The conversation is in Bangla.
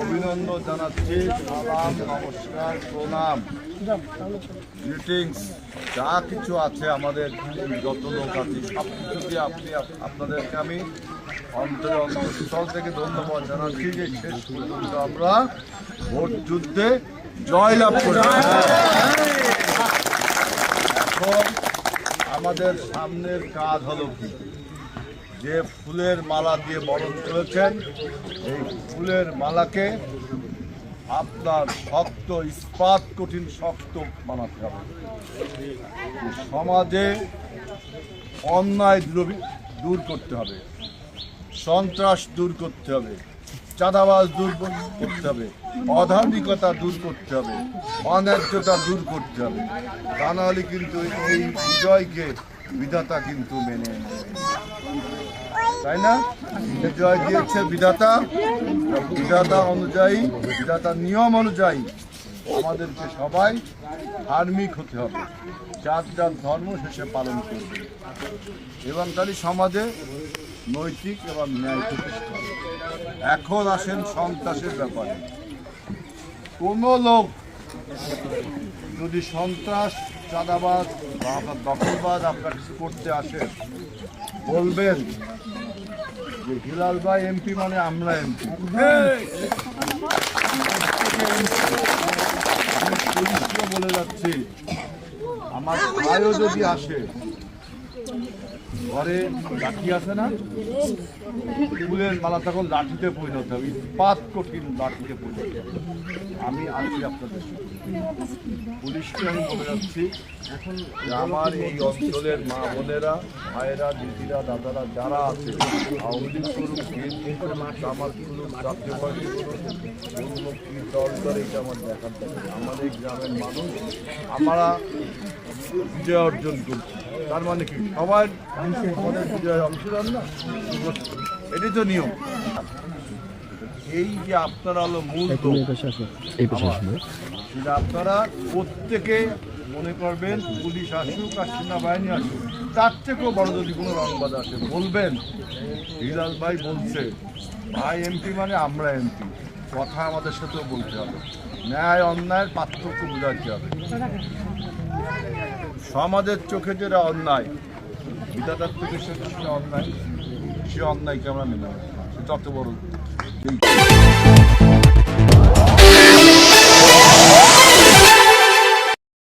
অভিনন্দন জানাচ্ছি। সালাম, নমস্কার, প্রণাম। গ্রিটিংস যা কিছু আছে আমাদের যত লোক আছে, সব কিছুকে আপনি আপ- আপনাদেরকে আমি অন্তরে অন্তঃস্থল থেকে ধন্যবাদ জানাচ্ছি যে আমরা ভোট যুদ্ধে জয়লাভ এখন আমাদের সামনের কাজ হলো কি? যে ফুলের মালা দিয়ে বরণ করেছেন, এই ফুলের মালাকে আপনার শক্ত, ইস্পাত, কঠিন, শক্ত বানাতে হবে। সমাজে অন্যায় দূর করতে হবে, সন্ত্রাস দূর করতে হবে, চাঁদাবাজ দূর করতে হবে, অধার্মিকতা দূর করতে হবে, অন্যায্যতা দূর করতে হবে। তা নাহলে কিন্তু এই বিজয়কে বিধাতা কিন্তু মেনে নেবে তাই না? বিজয় দিয়েছে বিধাতা। বিধাতা অনুযায়ী বিধাতার নিয়ম অনুযায়ী আমাদেরকে সবাই ধার্মিক হতে হবে। যার যার ধর্ম শেষে পালন করবে। এবং তাহলে সমাজে নৈতিক এবং ন্যায় প্রতিষ্ঠা। এখন আসেন সন্ত্রাসের ব্যাপারে। কোনো লোক যদি সন্ত্রাস, চাঁদাবাজ বা আপনার দখলবাজ আপনার কিছু করতে আসে, বলবেন যে হিলাল ভাই এমপি মানে আমরা এমপি। বলে যাচ্ছি, আমার ভাইও যদি আসে ঘরে লাঠি আছে না? ফুলের মালা তখন লাঠিতে পরিণত হবে পাঁচ কঠিন লাঠিতে পরিণত আমি আছি আপনাদের। পুলিশকে আমি বলে যাচ্ছি আমার এই অঞ্চলের মা বোনেরা, ভাইয়েরা, দিদিরা, দাদারা যারা আছে আমার করুক জাতীয় পার্টি দল করে এটা আমার দেখার আমাদের গ্রামের মানুষ, আমরা বিজয় অর্জন করছি। তার মানে কি? বিজয় অংশগ্রহণ না? এটাই তো নিয়ম। এই যে আপনারা হলো মূল সেটা আপনারা প্রত্যেকে মনে করবেন পুলিশ আসুক আর সেনাবাহিনী আসুক তার থেকেও বড় যদি কোনো রংবাদ আসে বলবেন হিলাল ভাই বলছে ভাই এমপি মানে আমরা এমপি। কথা আমাদের সাথেও বলতে হবে। ন্যায় অন্যায়ের পার্থক্য বোঝাতে হবে। সমাজের চোখে যেটা অন্যায়, বিধাতার চোখে সেটা অন্যায়, সে অন্যায়কে আমরা মেনে নেব। সে তত বড়।